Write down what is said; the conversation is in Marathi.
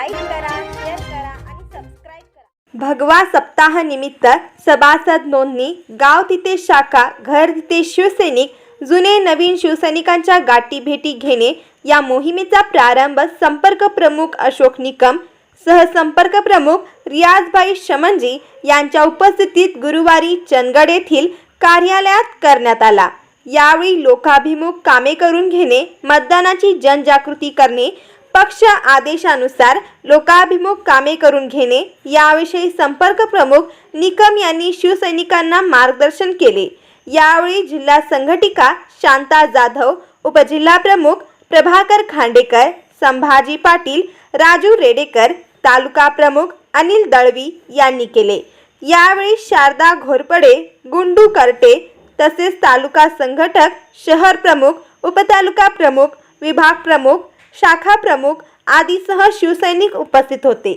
लाईक करा शेअर करा आणि सबस्क्राईब करा. भगवा सप्ताह निमित्त सभासद नोंदणी गाव तिथे शाखा घर तिथे शिवसैनिक जुने नवीन शिवसैनिकांच्या गाठी भेटी घेणे या मोहिमेचा प्रारंभ संपर्क प्रमुख अशोक निकम सहसंपर्क प्रमुख रियाजभाई शमनजी यांच्या उपस्थितीत गुरुवारी चंदगड येथील कार्यालयात करण्यात आला. यावेळी लोकाभिमुख कामे करून घेणे मतदानाची जनजागृती करणे पक्ष आदेशानुसार लोकाभिमुख कामे करून घेणे याविषयी संपर्क प्रमुख निकम यांनी शिवसैनिकांना मार्गदर्शन केले. यावेळी जिल्हा संघटिका शांता जाधव उपजिल्हा प्रमुख प्रभाकर खांडेकर संभाजी पाटील राजू रेडेकर तालुका प्रमुख अनिल दळवी यांनी केले. यावेळी शारदा घोरपडे गुंडू करटे तसेच तालुका संघटक शहर प्रमुख उपतालुका प्रमुख विभाग प्रमुख शाखा प्रमुख आदीसह शिवसैनिक उपस्थित होते.